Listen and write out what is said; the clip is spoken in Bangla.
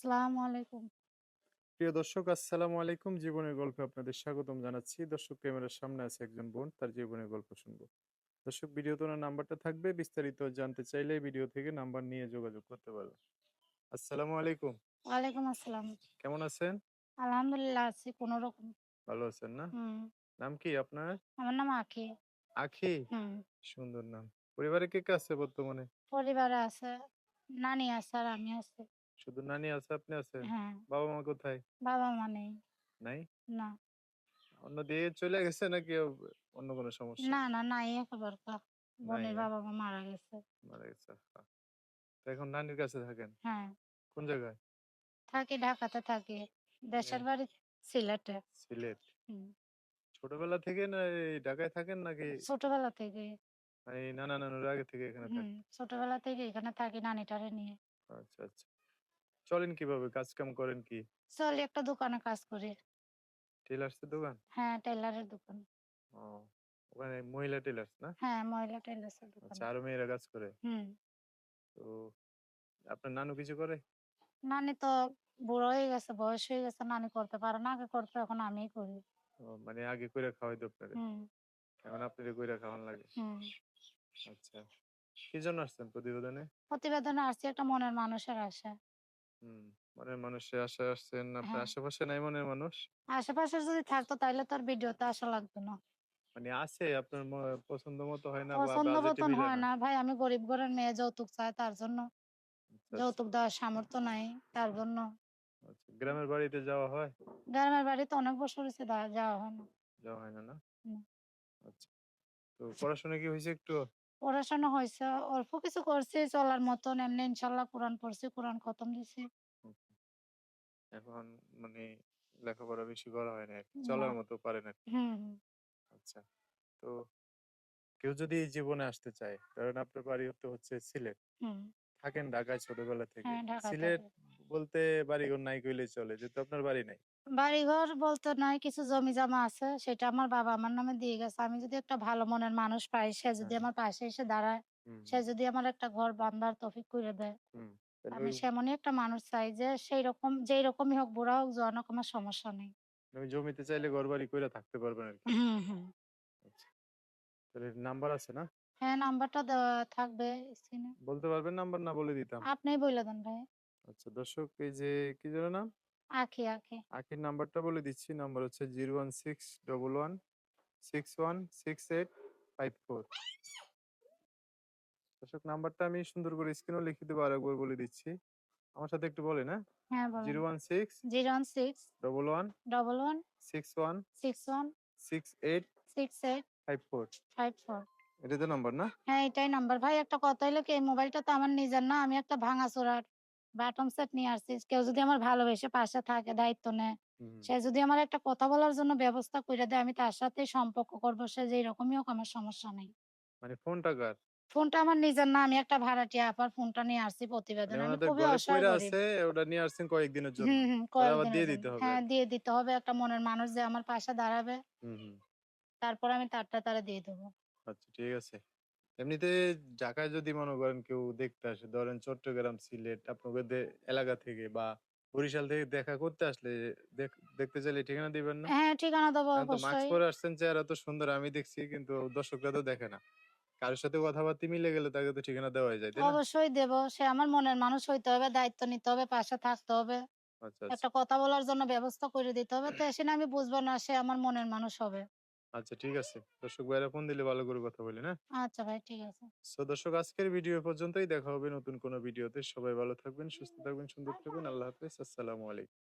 আসসালামু আলাইকুম। প্রিয় দর্শক আসসালামু আলাইকুম। জীবনের গল্পে আপনাদের স্বাগতম জানাচ্ছি। দর্শক ক্যামেরার সামনে আছে একজন বোন, তার জীবনের গল্প শুনব। দর্শক ভিডিওতে ওনার নাম্বারটা থাকবে। বিস্তারিত জানতে চাইলে ভিডিও থেকে নাম্বার নিয়ে যোগাযোগ করতে পারবেন। আসসালামু আলাইকুম। ওয়ালাইকুম আসসালাম। কেমন আছেন? আলহামদুলিল্লাহ আছি কোনরকম। ভালো আছেন না? হুম। নাম কি আপনার? আমার নাম আঁখি। আখি? হুম। সুন্দর নাম। পরিবারে কে, কে আছে বর্তমানে? পরিবারে আছে, নানি আছে আর আমি আছি। শুধু নানি আছে, আপনি আছেন? হ্যাঁ। বাবা-মা কোথায়? বাবা-মা নেই। নাই? না। অন্য দিয়ে চলে গেছে নাকি অন্য কোনো সমস্যা? না, না, নাই একেবারটা। নাই, বোনের হ্যাঁ? বাবা-মা মারা গেছে। মারা গেছে। আহা! তো এখন নানির কাছে থাকেন? হ্যাঁ। কোন জায়গায়? থাকি ঢাকাতে থাকি। দেশের হ্যাঁ। বাড়ি সিলেটে। সিলেট। ছোটবেলা থেকে না এই ঢাকায় থাকেন নাকি ছোটবেলা থেকে মানে নানা নানুর আগে থেকে এখানে। থাকেন? ছোটবেলা থেকে এখানে থাকি নানি-টানি নিয়ে। আচ্ছা, আচ্ছা। চলেন কীভাবে? কাজ-কাম করেন কি? চলি একটা দোকানে কাজ করি। টেলার্সের দোকান? হ্যাঁ, টেইলারের দোকান। ও ওখানে মহিলা টেলার্স না? হ্যাঁ, মহিলা টেইলার্সের দোকান। আচ্ছা আরও মেয়েরা কাজ করে? হুম। তো আপনার নানু কিছু করে? নানি তো বুড়ো হয়ে গেছে, বয়স হয়ে গেছে। নানি করতে পারে না। আগে করতো, এখন আমিই করি। ও মানে আগে কইরা খাওয়াইতো আপনারে। হুম। এখন আপনারে কইরা খাওয়ান লাগে। হুম। আচ্ছা। কি জন্য আসছেন প্রতিবেদনে? প্রতিবেদনে আসছি একটা মনের মানুষের আশায়। হুম। মনের মানুষের আশায় আসছেন। আপনার হ্যাঁ। আশেপাশে নাই মনের মানুষ? আশেপাশে যদি থাকতো তাইলে তো আর ভিডিওতে আসা লাগতো না। মানে আছে আপনার ম পছন্দ মতো হয় না বা পছন্দ বাজেটে মতন মিলে হয় না? না। ভাই আমি গরিব ঘরের মেয়ে যৌতুক চায় তার জন্য। আচ্ছা, আচ্ছা। যৌতুক দেওয়ার সামর্থ্য নাই তার জন্য। আচ্ছা। গ্রামের বাড়িতে যাওয়া হয়? গ্রামের বাড়িতে অনেক বছর হইছে দা যাওয়া হয় না। যাওয়া হয় না, না? হুম। আচ্ছা। তো পড়াশোনা কি হইছে একটু? পড়াশোনা হইছে, অল্প কিছু করছি চলার মতন। এমনি ইনশাআল্লাহ কোরআন পড়ছি, কোরআন খতম দিছি। এখন মানে লেখাপড়া বেশি করা হয় না। না। চলার মতো পারেন। হুম, হুম। আচ্ছা। তো কেউ যদি এই জীবনে আসতে চায়, ধরেন আপনার বাড়ি তো হচ্ছে সিলেট। হুম। থাকেন ঢাকায় ছোটবেলা থেকে। হ্যাঁ, সিলেট। বলতে বাড়িঘর নাই কইলেই চলে। যেহেতু আপনার বাড়ি নাই। বাড়িঘর বলতে নাই কিছু জমি-জমা আছে। সেটা আমার বাবা আমার নামে দিয়ে গেছে। আমি যদি একটা ভালো মনের মানুষ পাই, সে যদি হ্যাঁ। আমার পাশে এসে দাঁড়ায়, সে যদি আমার একটা ঘর বান্ধার তৌফিক কইরা দেয়। আমি সেমনই একটা মানুষ চাই যে সেইরকম যেই রকমই হোক, বুড়া হোক, জোয়ান হোক আমার সমস্যা নেই। ওই জমিতে চাইলে ঘর বাড়ি কইরা থাকতে পারবেন। হুম, হুম। আচ্ছা। তাহলে নাম্বার আছে না? হ্যাঁ, নাম্বারটা থাকবে স্ক্রিনে। বলতে পারবেন নাম্বার না বলে দিতাম? আপনিই বইলা দেন ভাই। আচ্ছা দর্শক এই যে কি যেন নাম? আঁখি, আঁখি। আখির নাম্বারটা বলে দিচ্ছি। নাম্বার হচ্ছে 01611616854 দর্শক নাম্বারটা আমি সুন্দর করে স্ক্রিনেও লিখে দেব আরেকবার বলে দিচ্ছি। আমার সাথে একটু বলেন, হ্যাঁ? হ্যাঁ, বলেন। 016 016 11 11 61 61 68 68 54 54 এটা তো নাম্বার না? হ্যাঁ, এটাই নাম্বার। ভাই একটা কথা হইল কি এই মোবাইলটা তো আমার নিজের না। আমি একটা ভাঙাচোরা বাটন সেট নিয়ে আসছি। কেউ যদি আমার ভালোবেসে পাশে থাকে, দায়িত্ব নেয়, সে যদি আমার একটা কথা বলার জন্য ব্যবস্থা কইরা দেয়, আমি তার সাথেই সম্পর্ক করব। সে যেই রকমই হোক আমার সমস্যা নেই। মানে ফোনটা কার? ফোনটা আমার নিজের না। আমি একটা ভাড়াটিয়া আপার ফোনটা নিয়ে আসছি মানে প্রতিবেদনে। আমি খুবই অসহায় আছে ওটা নিয়ে আসছেন কয়েকদিনের জন্য। আবার দিয়ে। দিতে হবে হ্যাঁ, দিয়ে দিতে হবে। একটা মনের মানুষ যে আমার পাশে দাঁড়াবে। তারপর আমি তারটা তারে দিয়ে দেব। আচ্ছা ঠিক আছে। এমনিতে ঢাকায় যদি মনে করেন কেউ দেখতে আসে, ধরেন চট্টগ্রাম, সিলেট আপনাদের এলাকা থেকে বা বরিশাল থেকে দেখা করতে আসলে দেখতে চাইলে ঠিকানা দিবেন না? হ্যাঁ, ঠিকানা দেবো তো মাস্ক পরে আসছেন চেহারা তো সুন্দর আমি দেখছি কিন্তু দর্শকরা তো দেখে না। কারও সাথে কথাবার্তা মিলে গেলে তাকে তো ঠিকানা দেওয়াই যায়? অবশ্যই দেব। সে আমার মনের মানুষ হইতে হবে, দায়িত্ব নিতে হবে, পাশে থাকতে হবে। আচ্ছা, আচ্ছা। একটা কথা বলার জন্য ব্যবস্থা করে দিতে হবে। তো না আমি বুঝব না সে আমার মনের মানুষ হবে। আচ্ছা ঠিক আছে। দর্শক ভাইরা ফোন দিলে ভালো করে কথা বলি না আচ্ছা ভাই ঠিক আছে। সো দর্শক আজকের ভিডিও পর্যন্তই। দেখা হবে নতুন কোনো ভিডিওতে। সবাই ভালো থাকবেন, সুস্থ থাকবেন, সুন্দর থাকবেন। আল্লাহ হাফেজ। আসসালামু আলাইকুম।